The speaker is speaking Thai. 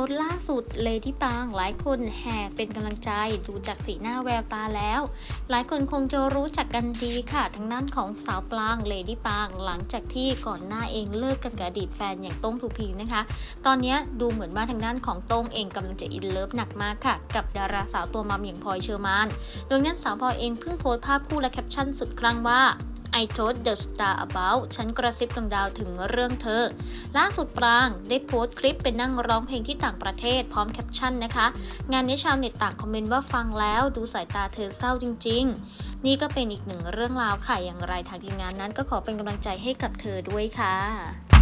สต์ล่าสุดเลดี้ปางหลายคนแห่เป็นกำลังใจดูจากสีหน้าแววตาแล้ว หลายคนคงจะรู้จักกันดีค่ะทั้งนั้นของสาวปลางเลดี้ปางหลังจากที่ก่อนหน้าเองเลิกกันกับอดีตแฟนอย่างต้งทูพีนะคะ ตอนนี้ดูเหมือนว่าทางด้านของต้งเองกำลังจะอินเลิฟหนักมากค่ะ กับดาราสาวตัวมัมอย่างพลอยเชอร์มานโดยนั้นสาวพลอยเองเพิ่งโพสต์ภาพคู่และแคปชั่นสุดคลั่งว่า I told the star about ฉันกระซิบดวงดาวถึงเรื่องเธอ ล่าสุดปรางได้โพสต์คลิปเป็นนั่งร้องเพลงที่ต่างประเทศพร้อมแคปชั่นนะคะ งานนี้ชาวเน็ตต่างคอมเมนต์ว่าฟังแล้วดูสายตาเธอเศร้าจริง ๆ นี่ก็เป็นอีกหนึ่งเรื่องราวค่ะอย่างไรทางทีมงานนั้นก็ขอเป็นกำลังใจให้กับเธอด้วยค่ะ